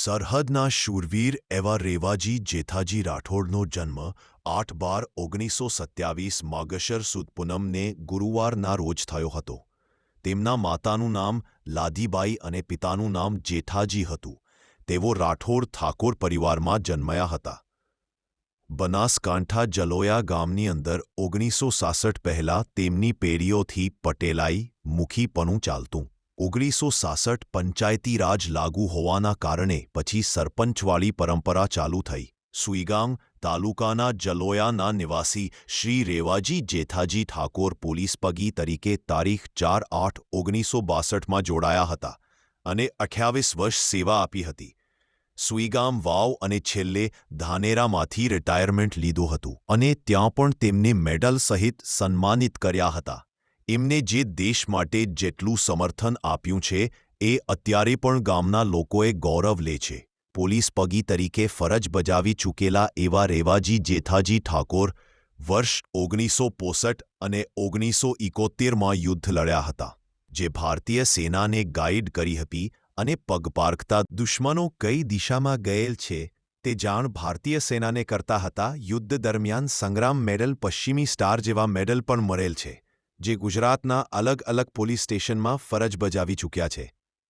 સરહદના શૂરવીર એવા રેવાજી જેઠાજી રાઠોડનો જન્મ આઠ બાર ઓગણીસો સત્યાવીસ માગશર સુદ પૂનમને ગુરુવારના રોજ થયો હતો. તેમના માતાનું નામ લાદીબાઈ અને પિતાનું નામ જેઠાજી હતું. તેઓ રાઠોડ ઠાકોર પરિવારમાં જન્મયા હતા. બનાસકાંઠા જલોયા ગામની અંદર ઓગણીસો સાસઠ પહેલાં તેમની પેઢીઓથી પટેલાઈ, મુખીપણું ચાલતું. ઓગણીસો સાસઠ પંચાયતી રાજ લાગુ હોવાના કારણે પછી સરપંચવાળી પરંપરા ચાલુ થઈ. સુઈગામ તાલુકાના જલોયાના નિવાસી શ્રી રેવાજી જેઠાજી ઠાકોર પોલીસ પગી તરીકે તારીખ ચાર આઠ ઓગણીસો બાસઠમાં જોડાયા હતા અને અઠ્યાવીસ વર્ષ સેવા આપી હતી. સુઈગામ વાવ અને છેલ્લે ધાનેરામાંથી રિટાયરમેન્ટ લીધું હતું અને ત્યાં પણ તેમને મેડલ સહિત સન્માનિત કર્યા હતા. એમને જે દેશ માટે જેટલું સમર્થન આપ્યું છે, એ અત્યારે પણ ગામના લોકોએ ગૌરવ લે છે. પોલીસ પગી તરીકે ફરજ બજાવી ચૂકેલા એવા રેવાજી જેથાજી ઠાકોર વર્ષ ઓગણીસો પોસઠ અને ઓગણીસો ઇકોતેરમાં યુદ્ધ લડ્યા હતા, જે ભારતીય સેનાને ગાઈડ કરી હતી અને પગ પારખતા દુશ્મનો કઈ દિશામાં ગયેલ છે, તે જાણ ભારતીય સેનાને કરતા હતા. યુદ્ધ દરમિયાન સંગ્રામ મેડલ પશ્ચિમી સ્ટાર જેવા મેડલ પણ મળેલ છે. જે ગુજરાતના અલગ અલગ પોલીસ સ્ટેશનમાં ફરજ બજાવી ચૂક્યા છે.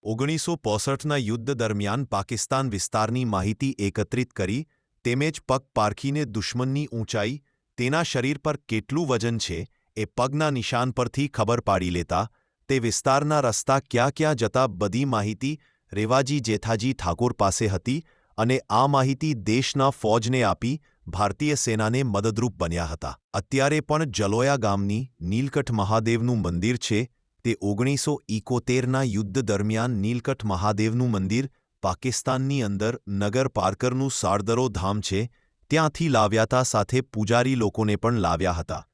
ઓગણીસો પોસઠના યુદ્ધ દરમિયાન પાકિસ્તાન વિસ્તારની માહિતી એકત્રિત કરી તેમજ પગ પારખીને દુશ્મનની ઊંચાઈ, તેના શરીર પર કેટલું વજન છે, એ પગના નિશાન પરથી ખબર પાડી લેતા, તે વિસ્તારના રસ્તા ક્યાં ક્યાં જતા બધી માહિતી રેવાજી જેઠાજી ઠાકોર પાસે હતી અને આ માહિતી દેશના ફૌજને આપી ભારતીય સેનાને મદદરૂપ બન્યા હતા. અત્યારે પણ જલોયા ગામની નીલકંઠ મહાદેવનું મંદિર છે. તે ઓગણીસો ઇકોતેરના યુદ્ધ દરમિયાન નીલકંઠ મહાદેવનું મંદિર પાકિસ્તાનની અંદર નગર પાર્કરનું સાળદરો ધામ છે. ત્યાંથી લાવ્યાતા સાથે પૂજારી લોકોને પણ લાવ્યા હતા.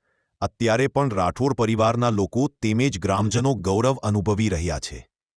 અત્યારે પણ રાઠોડ પરિવારના લોકો તેમજ ગ્રામજનો ગૌરવ અનુભવી રહ્યા છે.